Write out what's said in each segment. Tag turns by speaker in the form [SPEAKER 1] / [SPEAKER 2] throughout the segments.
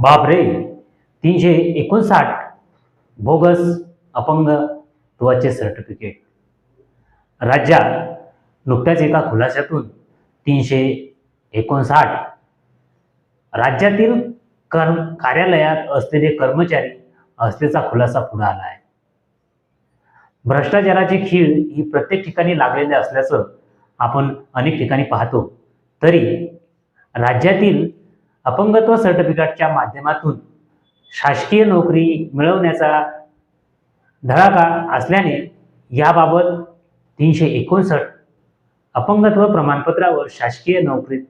[SPEAKER 1] बापरे तीनशे एकोणसाठ बोगस अपंगत्वाचे सर्टिफिकेट राज्यात नुकत्याच एका खुलाशातून तीनशे एकोणसाठ राज्यातील कर्म कार्यालयात असलेले कर्मचारी असल्याचा खुलासा पुढे आला आहे. भ्रष्टाचाराची खीळ ही प्रत्येक ठिकाणी लागलेली असल्याचं आपण अनेक ठिकाणी पाहतो. तरी राज्यातील अपंगत्व सर्टिफिकेटच्या माध्यमातून शासकीय नोकरी मिळवण्याचा धडाका असल्याने याबाबत तीनशे एकोणसठ अपंगत्व प्रमाणपत्रावर शासकीय नोकरीत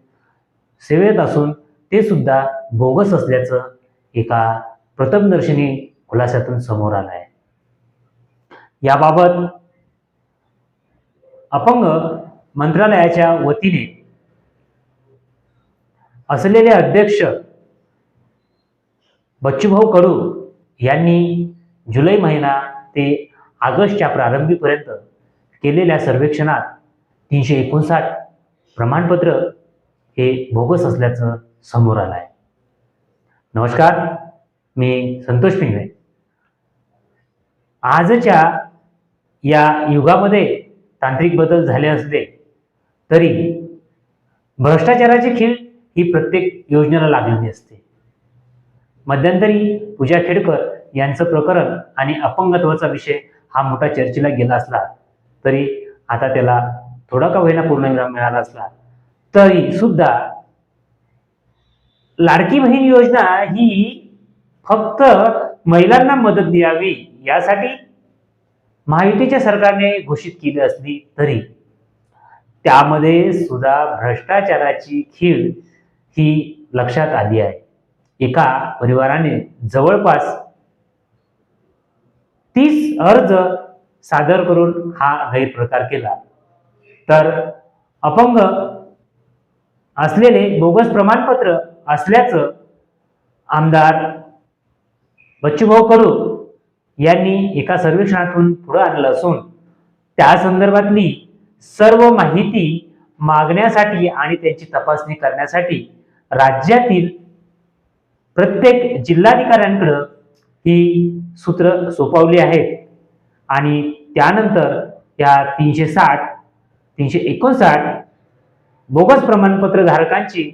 [SPEAKER 1] सेवेत असून ते सुद्धा बोगस असल्याचं एका प्रथमदर्शनी खुलाशातून समोर आलं आहे याबाबत अपंग मंत्रालयाच्या वतीने असलेले अध्यक्ष बच्चूभाऊ कडू यांनी जुलै महिना ते ऑगस्टच्या प्रारंभीपर्यंत केलेल्या सर्वेक्षणात तीनशे एकोणसाठ प्रमाणपत्र हे बोगस असल्याचं समोर आलं आहे नमस्कार मी संतोष पिंगळे. आजच्या या युगामध्ये तांत्रिक बदल झाले असले तरी भ्रष्टाचाराची खीळ ही प्रत्येक योजनेला लागलेली असते. मध्यंतरी पूजा खेडकर यांचं प्रकरण आणि अपंगत्वाचा विषय हा मोठा चर्चेला गेला असला तरी आता त्याला थोडा का होईना पूर्णविराम मिळाला असला तरी सुद्धा लाडकी बहीण योजना ही फक्त महिलांना मदत द्यावी यासाठी महायुतीच्या सरकारने घोषित केली असली तरी त्यामध्ये सुद्धा भ्रष्टाचाराची खीळ ही लक्षात आली आहे. एका परिवाराने जवळपास तीस अर्ज सादर करून हा गैरप्रकार केला. तर अपंग असलेले बोगस प्रमाणपत्र असल्याचं आमदार बच्चूभाऊ कडू यांनी एका सर्वेक्षणातून पुढे आणलं असून त्या संदर्भातली सर्व माहिती मागण्यासाठी आणि त्यांची तपासणी करण्यासाठी राज्यातील प्रत्येक जिल्हाधिकाऱ्यांकडं ही सूत्र सोपवली आहेत. आणि त्यानंतर या तीनशे साठ तीनशे एकोणसाठ बोगस प्रमाणपत्र धारकांची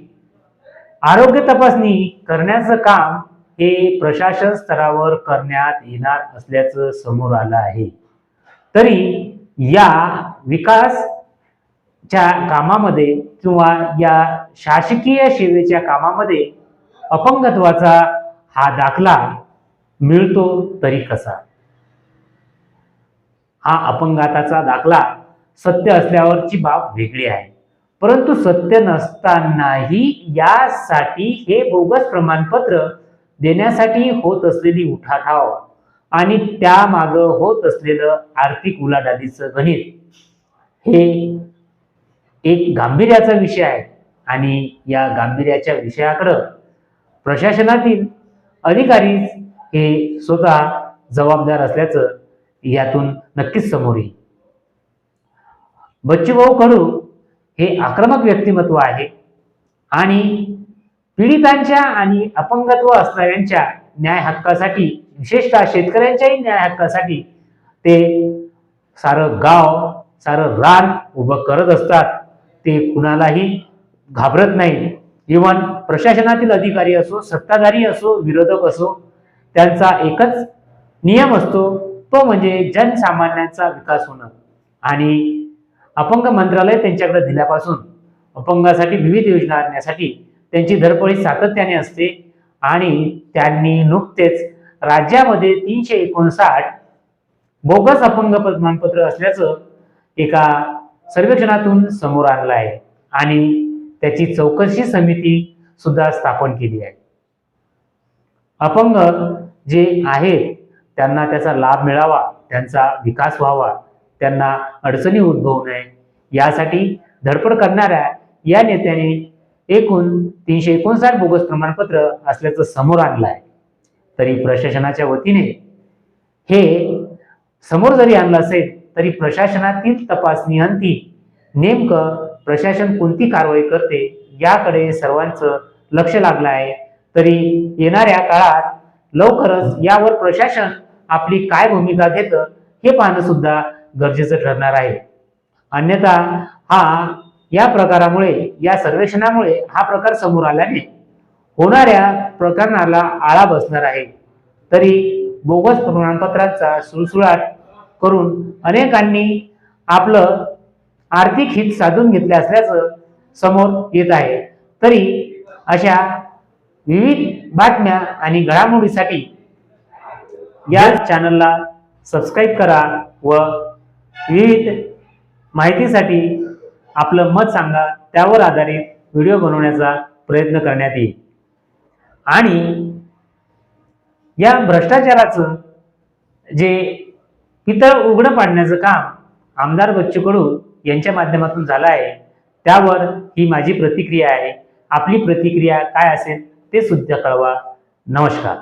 [SPEAKER 1] आरोग्य तपासणी करण्याचं काम हे प्रशासन स्तरावर करण्यात येणार असल्याचं समोर आलं आहे. तरी या विकास च्या कामामध्ये किंवा या शासकीय सेवेच्या कामामध्ये अपंगत्वाचा हा दाखला मिळतो तरी कसा? हा अपंगाताचा दाखला सत्य असल्यावरची बाब वेगळी आहे. परंतु सत्य नसतानाही यासाठी हे बोगस प्रमाणपत्र देण्यासाठी होत असलेली उठाठाव आणि त्यामाग होत असलेलं आर्थिक उलाढालीचं गणित हे एक गांभीर्याचा विषय आहे. आणि या गांभीर्याच्या विषयाकडं प्रशासनातील अधिकारी हे स्वतः जबाबदार असल्याचं यातून नक्कीच समोर येईल. बच्चूभाऊ कडू हे आक्रमक व्यक्तिमत्व आहे. आणि पीडितांच्या आणि अपंगत्व असणाऱ्यांच्या न्याय हक्कासाठी विशेषतः शेतकऱ्यांच्याही न्याय हक्कासाठी ते सारं गाव सारं रान उभं करत असतात. ते कुणालाही घाबरत नाही. इव्हन प्रशासनातील अधिकारी असो सत्ताधारी असो विरोधक असो त्यांचा एकच नियम असतो तो म्हणजे जनसामान्यांचा विकास होणं. आणि अपंग मंत्रालय त्यांच्याकडे दिल्यापासून अपंगासाठी विविध योजना आणण्यासाठी त्यांची धडपडी सातत्याने असते आणि त्यांनी नुकतेच राज्यामध्ये तीनशे एकोणसाठ बोगस अपंग प्रमाणपत्र असल्याचं एका सर्वेक्षणातून समोर आणलं आहे आणि त्याची चौकशी समिती सुद्धा स्थापन केली आहे. अपंग जे आहेत त्यांना त्याचा लाभ मिळावा त्यांचा विकास व्हावा त्यांना अडचणी उद्भवू नये यासाठी धडपड करणाऱ्या या नेत्याने एकूण तीनशे एकोणसाठ बोगस प्रमाणपत्र असल्याचं समोर आणलं आहे. तरी प्रशासनाच्या वतीने हे समोर जरी आणलं असेल तरी प्रशासनातील तपासणी अंती नेमकं प्रशासन कोणती कारवाई करते याकडे सर्वांचं लक्ष लागलं आहे. तरी येणाऱ्या काळात लवकरच यावर प्रशासन आपली काय भूमिका घेतं हे पाहणं सुद्धा गरजेचं ठरणार आहे. अन्यथा हा या प्रकारामुळे या सर्वेक्षणामुळे हा प्रकार समोर आल्याने होणाऱ्या प्रकरणाला आळा बसणार आहे. तरी बोगस प्रमाणपत्रांचा सुळसुळाट करून अनेकांनी आपलं आर्थिक हित साधून घेतले असल्याचं समोर येत आहे. तरी अशा विविध बातम्या आणि घडामोडीसाठी या चॅनलला सबस्क्राईब करा व विविध माहितीसाठी आपलं मत सांगा. त्यावर आधारित व्हिडिओ बनवण्याचा प्रयत्न करण्यात येईल. आणि या भ्रष्टाचाराचं जे पितळ उघडं पाडण्याचं काम आमदार बच्चू कडू यांच्या माध्यमातून झालं आहे. त्यावर ही माझी प्रतिक्रिया आहे. आपली प्रतिक्रिया काय असेल ते सुद्धा कळवा. नमस्कार.